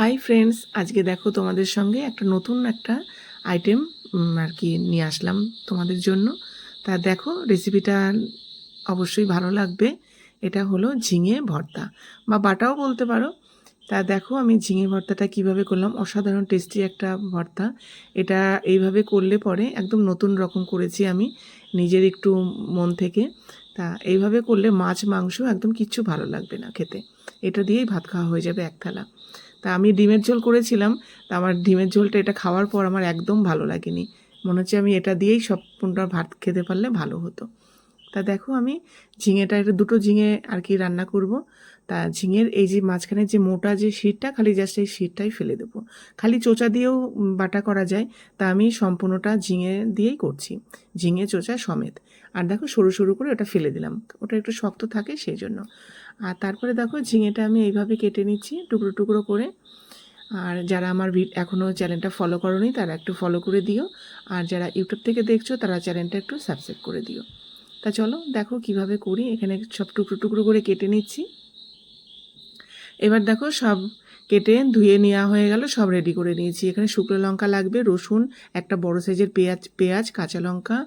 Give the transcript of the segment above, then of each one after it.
Hi friends আজকে দেখো তোমাদের সঙ্গে একটা নতুন একটা আইটেম আর কি নিয়ে আসলাম তোমাদের জন্য। তা দেখো রেসিপিটা অবশ্যই ভালো লাগবে। এটা হলো ঝিঙে ভর্তা বা বাটাও বলতে পারো। তা দেখো আমি ঝিঙে ভর্তাটা কীভাবে করলাম? অসাধারণ টেস্টি একটা ভর্তা। এটা এইভাবে করলে পরে একদম নতুন রকম করেছি আমি নিজের একটু মন থেকে। তা এইভাবে করলে মাছ, মাংস একদম কিচ্ছু ভালো লাগবে না খেতে। এটা দিয়েই ভাত খাওয়া হয়ে যাবে এক থালা। তা আমি ডিমের ঝোল করেছিলাম, তা আমার ডিমের ঝোলটা এটা খাওয়ার পর আমার একদম ভালো লাগেনি। মনে হচ্ছে আমি এটা দিয়েই সম্পূর্ণ ভাত খেতে পারলে ভালো হতো। তা দেখো আমি ঝিঙেটা, এটা দুটো ঝিঙে আর কি রান্না করব। তা ঝিঙের এই যে মাঝখানে যে মোটা যে শিটটা খালি জাস্ট এই শিটটাই ফেলে দেবো। খালি চোচা দিয়েও বাটা করা যায়, তা আমি সম্পূর্ণটা ঝিঙে দিয়েই করছি, ঝিঙে, চোচা সমেত। আর দেখো সরু সরু করে ওটা ফেলে দিলাম, ওটা একটু শক্ত থাকে সেই জন্য। আর তারপরে দেখো ঝিঙেটা আমি এইভাবে কেটে নিচ্ছি টুকরো টুকরো করে। আর যারা আমার এখনও চ্যানেলটা ফলো করনি তারা একটু ফলো করে দিও। আর যারা ইউটিউব থেকে দেখছ তারা চ্যানেলটা একটু সাবস্ক্রাইব করে দিও। তা চলো দেখো কীভাবে করি। এখানে সব টুকরো টুকরো করে কেটে নিচ্ছি। এবার দেখো সব কেটে ধুয়ে নেওয়া হয়ে গেল, সব রেডি করে নিয়েছি। এখানে শুকনো লঙ্কা লাগবে, রসুন, একটা বড় সাইজের পেঁয়াজ পেঁয়াজ, কাঁচা লঙ্কা,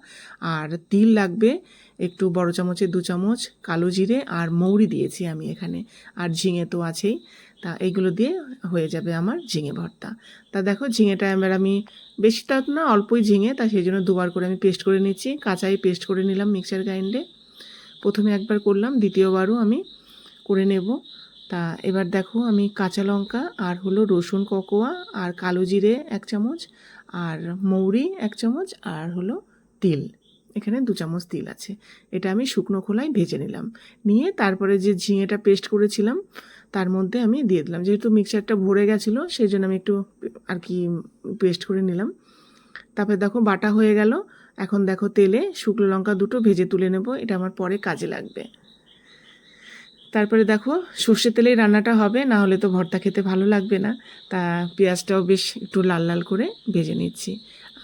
আর তিল লাগবে, একটু বড় চামচের দু চামচ, কালো জিরে আর মৌরি দিয়েছি আমি এখানে, আর ঝিঙে তো আছেই। তা এইগুলো দিয়ে হয়ে যাবে আমার ঝিঙে ভর্তা। তা দেখো ঝিঙেটা এবার আমি বেশি বেশিটা না, অল্পই ঝিঙে, তা সেই জন্য দুবার করে আমি পেস্ট করে নিচ্ছি, কাঁচাই পেস্ট করে নিলাম মিক্সার গ্রাইন্ডে প্রথমে একবার করলাম, দ্বিতীয়বারও আমি করে নেব। তা এবার দেখো আমি কাঁচা লঙ্কা আর হলো রসুন কোকোয়া আর কালো জিরে এক চামচ আর মৌরি এক চামচ আর হলো তিল। এখানে দু চামচ তিল আছে। এটা আমি শুকনো খোলায় ভেজে নিলাম। নিয়ে তারপরে যে ঝিঙেটা পেস্ট করেছিলাম, তার মধ্যে আমি দিয়ে দিলাম। যেহেতু মিক্সারটা ভরে গেছিল সেই জন্য আমি একটু আর কি পেস্ট করে নিলাম। তারপরে দেখো বাটা হয়ে গেল। এখন দেখো তেলে শুকনো লঙ্কা দুটো ভেজে তুলে নেব। এটা আমার পরে কাজে লাগবে। তারপরে দেখো, সর্ষে তেলেই রান্নাটা হবে, না হলে তো ভর্তা খেতে ভালো লাগবে না। তা পেঁয়াজটাও বেশ একটু লাল লাল করে ভেজে নিচ্ছি।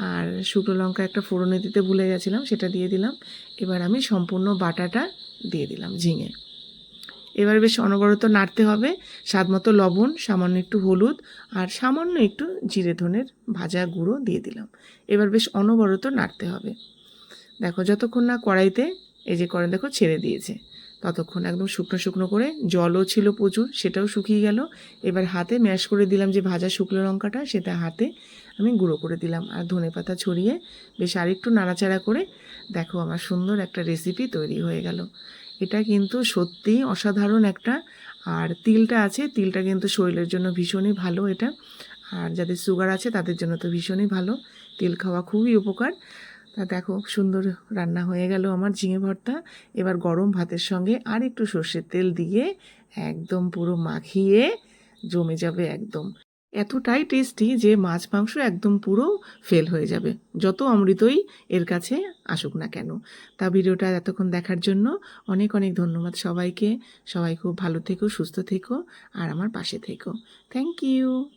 আর শুকনো লঙ্কা একটা ফোড়নে দিতে ভুলে গেছিলাম, সেটা দিয়ে দিলাম। এবার আমি সম্পূর্ণ বাটাটা দিয়ে দিলাম ঝিঙে। এবার বেশ অনবরত নাড়তে হবে, স্বাদ মতো লবণ, সামান্য একটু হলুদ, আর সামান্য একটু জিরে ধনের ভাজা গুঁড়ো দিয়ে দিলাম। এবার বেশ অনবরত নাড়তে হবে। দেখো, যতক্ষণ না কড়াইতে এই যে কড়াই, দেখো, ছেড়ে দিয়েছে। ততক্ষণ একদম শুকনো শুকনো করে জলও ছিল প্রচুর, সেটাও শুকিয়ে গেল। এবার হাতে ম্যাশ করে দিলাম যে ভাজা শুকনো লঙ্কাটা, সেটা হাতে আমি গুঁড়ো করে দিলাম আর ধনে পাতা ছড়িয়ে বেশ আরেকটু নাড়াচাড়া করে দেখো আমার সুন্দর একটা রেসিপি তৈরি হয়ে গেল। এটা কিন্তু সত্যিই অসাধারণ একটা, আর তিলটা আছে, তিলটা কিন্তু শরীরের জন্য ভীষণই ভালো এটা। আর যাদের সুগার আছে তাদের জন্য তো ভীষণই ভালো। তিল খাওয়া খুবই উপকার। দেখো সুন্দর রান্না হয়ে গেল আমার ঝিঙে ভর্তা। এবার গরম ভাতের সঙ্গে আর একটু সর্ষের তেল দিয়ে একদম পুরো মাখিয়ে জমে যাবে একদম। এতটাই টেস্টি যে মাছ মাংস একদম পুরো ফেল হয়ে যাবে। যত অমৃতই এর কাছে আসুক না কেন। তা ভিডিওটা এতক্ষণ দেখার জন্য অনেক অনেক ধন্যবাদ সবাইকে। সবাই খুব ভালো থেকো, সুস্থ থেকো, আর আমার পাশে থেকো। Thank you